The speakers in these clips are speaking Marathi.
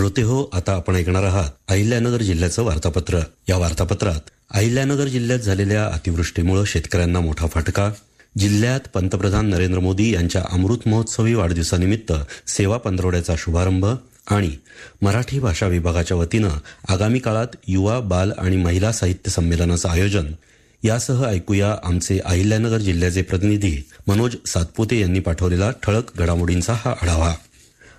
श्रोते हो आता आपण ऐकणार आहात अहिल्यानगर जिल्ह्याचं वार्तापत्र. या वार्तापत्रात अहिल्यानगर जिल्ह्यात झालेल्या अतिवृष्टीमुळे शेतकऱ्यांना मोठा फटका. जिल्ह्यात पंतप्रधान नरेंद्र मोदी यांच्या अमृत महोत्सवी वाढदिवसानिमित्त सेवा पंधरवड्याचा शुभारंभ आणि मराठी भाषा विभागाच्या वतीनं आगामी काळात युवा बाल आणि महिला साहित्य संमेलनाचं आयोजन. यासह ऐकूया आमचे अहिल्यानगर जिल्ह्याचे प्रतिनिधी मनोज सातपुते यांनी पाठवलेला ठळक घडामोडींचा हा आढावा.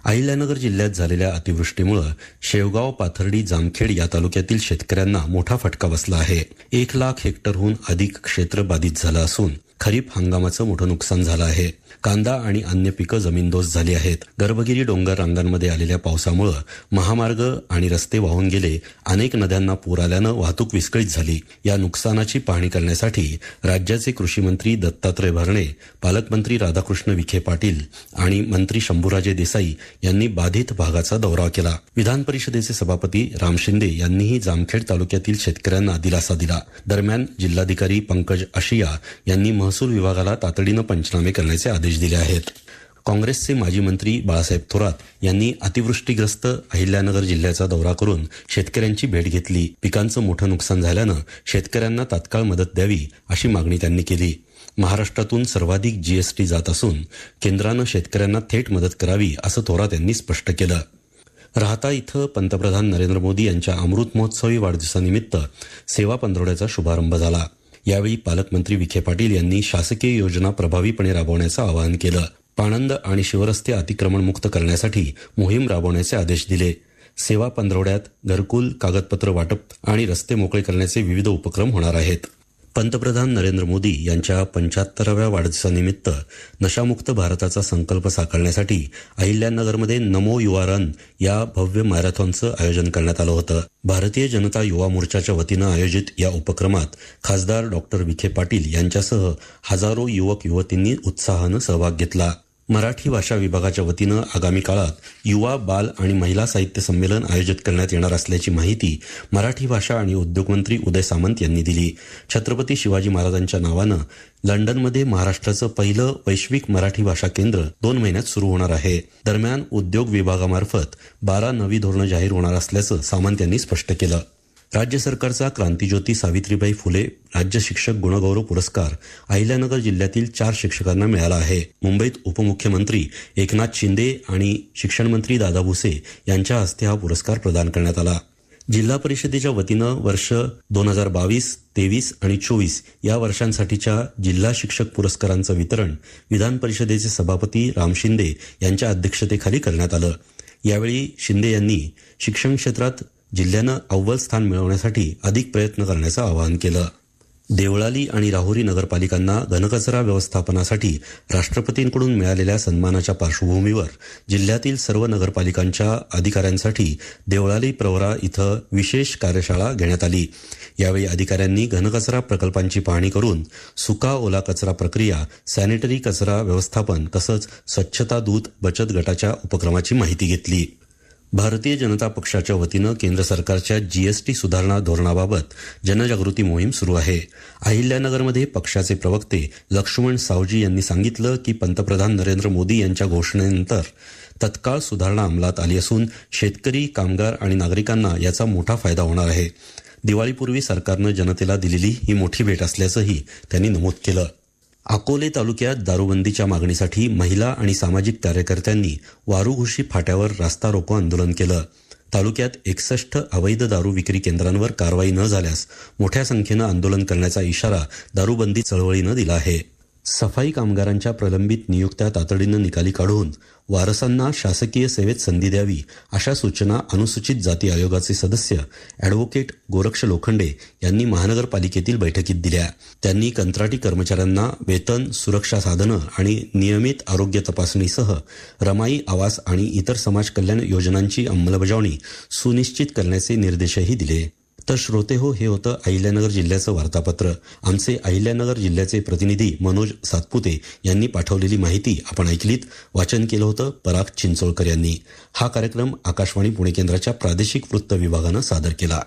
अहिल्यानगर जिल्ह्यात झालेल्या अतिवृष्टीमुळे शेवगाव पाथर्डी जामखेड या तालुक्यातील शेतकऱ्यांना मोठा फटका बसला आहे. एक लाख हेक्टरहून अधिक क्षेत्र बाधित झालं असून खरीप हंगामाचं मोठं नुकसान झालं आहे. कांदा आणि अन्य पिकं जमीनदोस्त झाली आहेत. गर्भगिरी डोंगर रांगांमध्ये आलेल्या पावसामुळे महामार्ग आणि रस्ते वाहून गेले. अनेक नद्यांना पूर आल्यानं वाहतूक विस्कळीत झाली. या नुकसानाची पाहणी करण्यासाठी राज्याचे कृषी मंत्री दत्तात्रय भरणे पालकमंत्री राधाकृष्ण विखे पाटील आणि मंत्री शंभूराजे देसाई यांनी बाधित भागाचा दौरा केला. विधान परिषदेचे सभापती राम शिंदे यांनीही जामखेड तालुक्यातील शेतकऱ्यांना दिलासा दिला. दरम्यान जिल्हाधिकारी पंकज आशिया यांनी महसूल विभागाला तातडीनं पंचनामे करण्याचे आदेश दिले आहेत. काँग्रेसचे माजी मंत्री बाळासाहेब थोरात यांनी अतिवृष्टीग्रस्त अहिल्यानगर जिल्ह्याचा दौरा करून शेतकऱ्यांची भेट घेतली. पिकांचं मोठं नुकसान झाल्यानं शेतकऱ्यांना तात्काळ मदत द्यावी अशी मागणी त्यांनी केली. महाराष्ट्रातून सर्वाधिक जीएसटी जात असून केंद्रानं शेतकऱ्यांना थेट मदत करावी असं थोरात यांनी स्पष्ट केलं. राहता इथं पंतप्रधान नरेंद्र मोदी यांच्या अमृत महोत्सवी वाढदिवसानिमित्त सेवा पंधरवड्याचा शुभारंभ झाला. यावेळी पालकमंत्री विखे पाटील यांनी शासकीय योजना प्रभावीपणे राबवण्याचं आवाहन केलं. पाणंद आणि शिवरस्ते अतिक्रमण मुक्त करण्यासाठी मोहीम राबवण्याचे आदेश दिले. सेवा पंधरवड्यात घरकुल कागदपत्र वाटप आणि रस्ते मोकळे करण्याचे विविध उपक्रम होणार आहेत. पंतप्रधान नरेंद्र मोदी यांच्या पंच्याहत्तराव्या वाढदिवसानिमित्त नशामुक्त भारताचा संकल्प साकारण्यासाठी अहिल्यानगरमध्ये नमो युवा रन या भव्य मॅरेथॉनचं आयोजन करण्यात आलं होतं. भारतीय जनता युवा मोर्चाच्या वतीनं आयोजित या उपक्रमात खासदार डॉक्टर विखे पाटील यांच्यासह हजारो युवक युवतींनी उत्साहानं सहभाग घेतला. मराठी भाषा विभागाच्या वतीनं आगामी काळात युवा बाल आणि महिला साहित्य संमेलन आयोजित करण्यात येणार असल्याची माहिती मराठी भाषा आणि उद्योगमंत्री उदय सामंत यांनी दिली. छत्रपती शिवाजी महाराजांच्या नावानं लंडनमध्ये महाराष्ट्राचं पहिलं वैश्विक मराठी भाषा केंद्र दोन महिन्यात सुरू होणार आहे. दरम्यान उद्योग विभागामार्फत बारा नवी धोरणं जाहीर होणार असल्याचं सामंत यांनी स्पष्ट केलं. राज्य सरकारचा क्रांतीज्योती सावित्रीबाई फुले राज्य शिक्षक गुणगौरव पुरस्कार अहिल्यानगर जिल्ह्यातील चार शिक्षकांना मिळाला आहे. मुंबईत उपमुख्यमंत्री एकनाथ शिंदे आणि शिक्षण मंत्री दादा भुसे यांच्या हस्ते हा पुरस्कार प्रदान करण्यात आला. जिल्हा परिषदेच्या वतीनं वर्ष दोन हजार बावीस तेवीस आणि चोवीस या वर्षांसाठीच्या जिल्हा शिक्षक पुरस्कारांचं वितरण विधान परिषदेचे सभापती राम शिंदे यांच्या अध्यक्षतेखाली करण्यात आलं. यावेळी शिंदे यांनी शिक्षण क्षेत्रात जिल्ह्यानं अव्वल स्थान मिळवण्यासाठी अधिक प्रयत्न करण्याचं आवाहन केलं. देवळाली आणि राहुरी नगरपालिकांना घनकचरा व्यवस्थापनासाठी राष्ट्रपतींकडून मिळालेल्या सन्मानाच्या पार्श्वभूमीवर जिल्ह्यातील सर्व नगरपालिकांच्या अधिकाऱ्यांसाठी देवळाली प्रवरा इथं विशेष कार्यशाळा घेण्यात आली. यावेळी अधिकाऱ्यांनी घनकचरा प्रकल्पांची पाहणी करून सुका ओला कचरा प्रक्रिया सॅनिटरी कचरा व्यवस्थापन तसंच स्वच्छता दूत बचत गटाच्या उपक्रमाची माहिती घेतली. भारतीय जनता पक्षाच्या वतीनं केंद्र सरकारच्या जीएसटी सुधारणा धोरणाबाबत जनजागृती मोहीम सुरू आहे. अहिल्यानगरमध्ये पक्षाचे प्रवक्ते लक्ष्मण सावजी यांनी सांगितलं की पंतप्रधान नरेंद्र मोदी यांच्या घोषणेनंतर तत्काळ सुधारणा अंमलात आली असून शेतकरी कामगार आणि नागरिकांना याचा मोठा फायदा होणार आहे. दिवाळीपूर्वी सरकारनं जनतेला दिलेली ही मोठी भेट असल्याचंही त्यांनी नमूद केलं. अकोले तालुक्यात दारूबंदीच्या मागणीसाठी महिला आणि सामाजिक कार्यकर्त्यांनी वारूघुशी फाट्यावर रास्ता रोको आंदोलन केलं. तालुक्यात एकसष्ट अवैध दारू विक्री केंद्रांवर कारवाई न झाल्यास मोठ्या संख्येनं आंदोलन करण्याचा इशारा दारूबंदी चळवळीनं दिला आहे. सफाई कामगारांच्या प्रलंबित नियुक्त्या तातडीनं निकाली काढून वारसांना शासकीय सेवेत संधी द्यावी अशा सूचना अनुसूचित जाती आयोगाचे सदस्य ॲडव्होकेट गोरक्ष लोखंडे यांनी महानगरपालिकेतील बैठकीत दिल्या. त्यांनी कंत्राटी कर्मचाऱ्यांना वेतन सुरक्षा साधनं आणि नियमित आरोग्य तपासणीसह रमाई आवास आणि इतर समाज कल्याण योजनांची अंमलबजावणी सुनिश्चित करण्याचे निर्देशही दिले. तर श्रोते हो हे होतं अहिल्यानगर जिल्ह्याचं वार्तापत्र. आमचे अहिल्यानगर जिल्ह्याचे प्रतिनिधी मनोज सातपुते यांनी पाठवलेली माहिती आपण ऐकलीत. वाचन केलं होतं पराग चिंचोळकर यांनी. हा कार्यक्रम आकाशवाणी पुणे केंद्राच्या प्रादेशिक वृत्त विभागानं सादर केला.